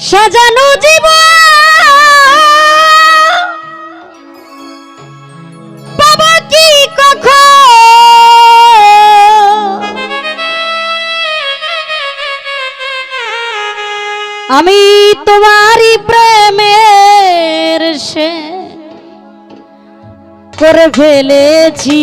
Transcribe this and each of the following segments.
সাজানো জীব বাবা কি কখন? আমি তোমারই প্রেমের সে করে ফেলেছি।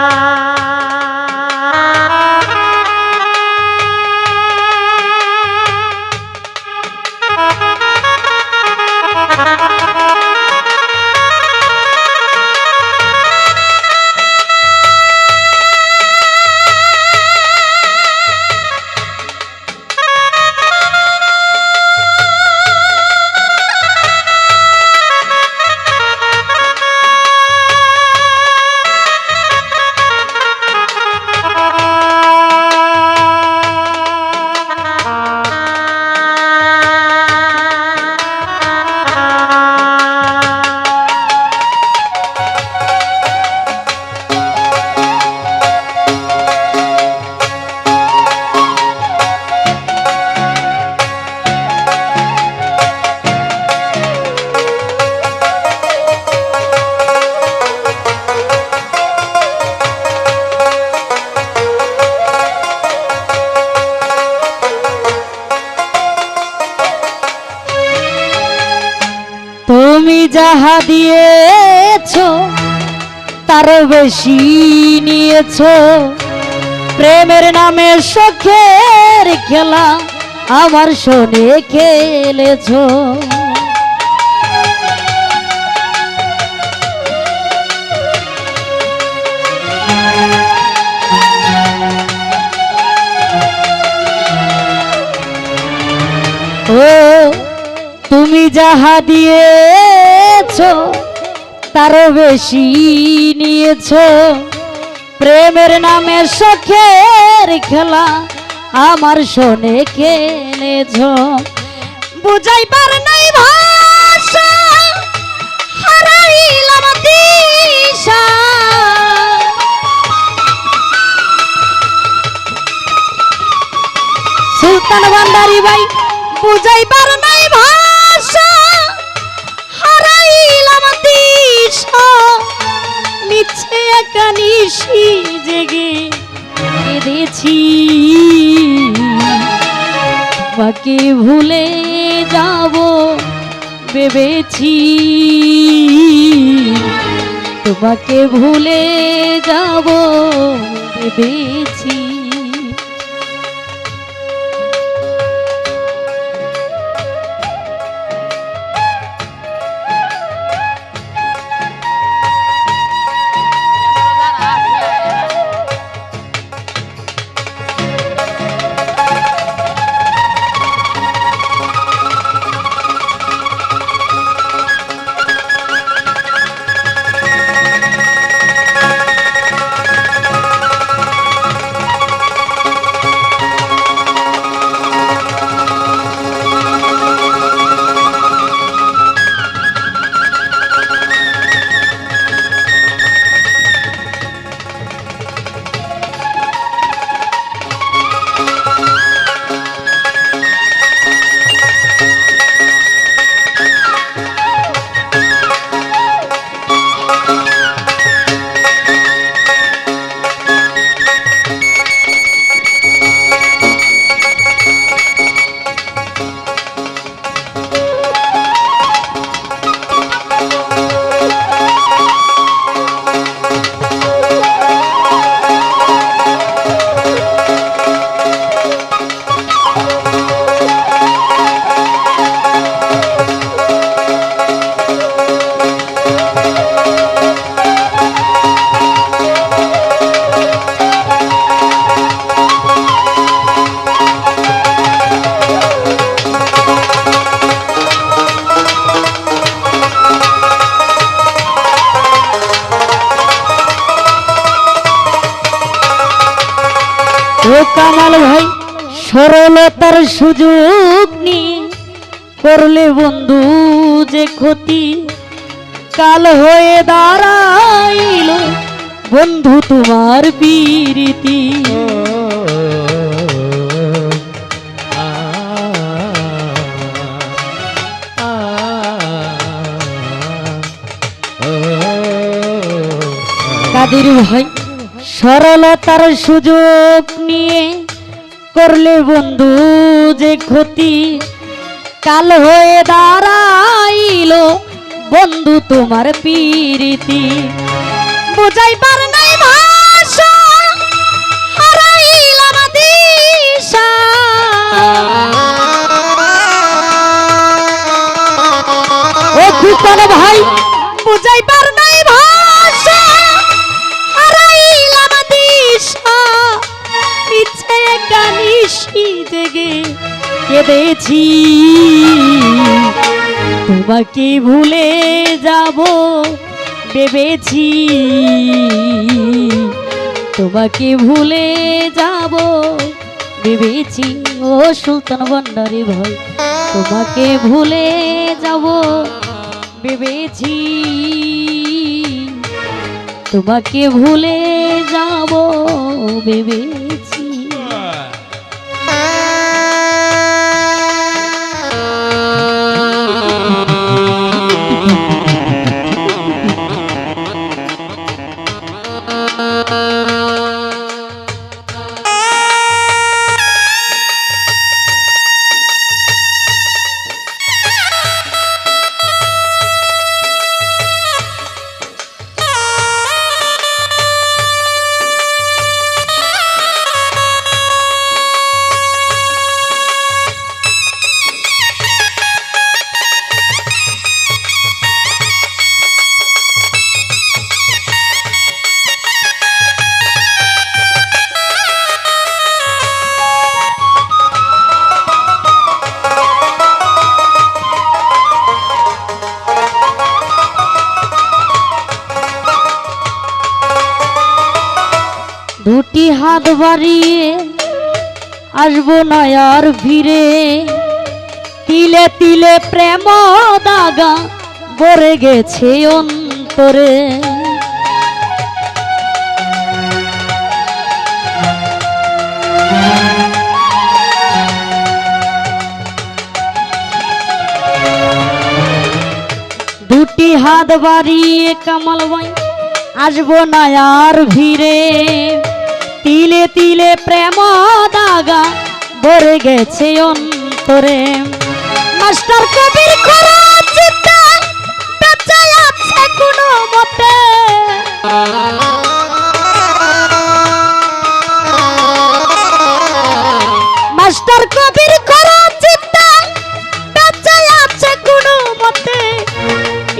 যাহা দিয়েছ তার বেশি নিয়েছ। প্রেমের নামে শখের খেলা আমার শোনে খেলেছ। ও তুমি যাহা দিয়েছ তার বেশি নিয়েছ। প্রেমের নামে শখের খেলা আমার শোনে খেলেছ বুঝাইবার নাই সুলতান ভান্ডারি ভাই, বুঝাইবার নাই ভাষা। নিশি জেগে কেঁদেছি। বাকি ভুলে যাব ভেবেছি। তোমাকে ভুলে যাব ভেবেছি। কামাল ভাই সরলতার সুযোগ নিয়ে করলে বন্ধু যে ক্ষতি। কাল হয়ে দাঁড়াইল বন্ধু তোমার পীরিতি। কাদের ভাই সরলতার সুযোগ নিয়ে করলে বন্ধু যে ক্ষতি? কাল হয়ে দাঁড়াইল বন্ধু তোমার পীরিতি। নাই দিশা। ও কুকন ভাই, বুঝাইবার নাই ভাষা। জেগে কেঁদেছি। তোমাকে ভুলে যাব ভেবেছি। তোমাকে ভুলে যাব ভেবেছি। ও সুলতান ভান্ডারি ভাই, তোমাকে ভুলে যাব ভেবেছি। তোমাকে ভুলে যাব ভেবেছি। দুটি হাত বাড়িয়ে আসব না আর ভিড়ে, তিলে তিলে প্রেম দাগা ভরে গেছে অন্তরে। দুটি হাত বাড়িয়ে কামাল ভাই, আসব না আর ভিড়ে। তিলে তিলে প্রেম দাগা ভরে গেছে অন্তরে। মাস্টার কবির খরা চিন্তা, বেঁচে আছে কোনো মতে। মাস্টার কবির খরা চিন্তা, বেঁচে আছে কোনো মতে।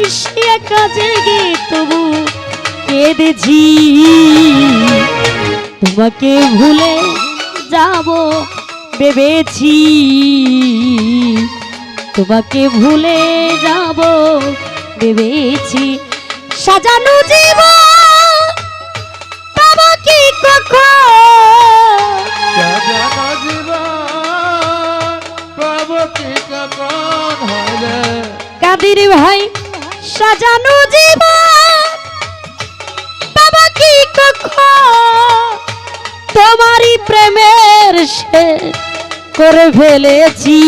ইসিয়া কাজে গে তবু কেঁদেছি। তোমাকে ভুলে যাব ভেবেছি। তোমাকে ভুলে যাব ভেবেছি। সাজানো জীব বাবা কি কখন? সাজানো জীবন পাবো কখন? কাদির ভাই সাজানো জীবন। তোমারই প্রেমের শেষ করে ফেলেছি।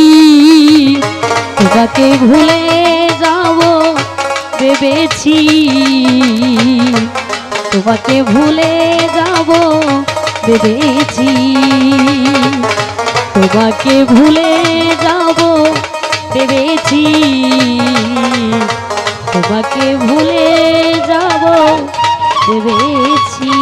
তোমাকে ভুলে যাব ভেবেছি। তোমাকে ভুলে যাব ভেবেছি। তোমাকে ভুলে যাব ভেবেছি। তোমাকে ভুলে যাব ভেবেছি।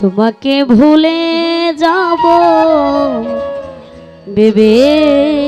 তোমাকে ভুলে যাব। ভেবেছি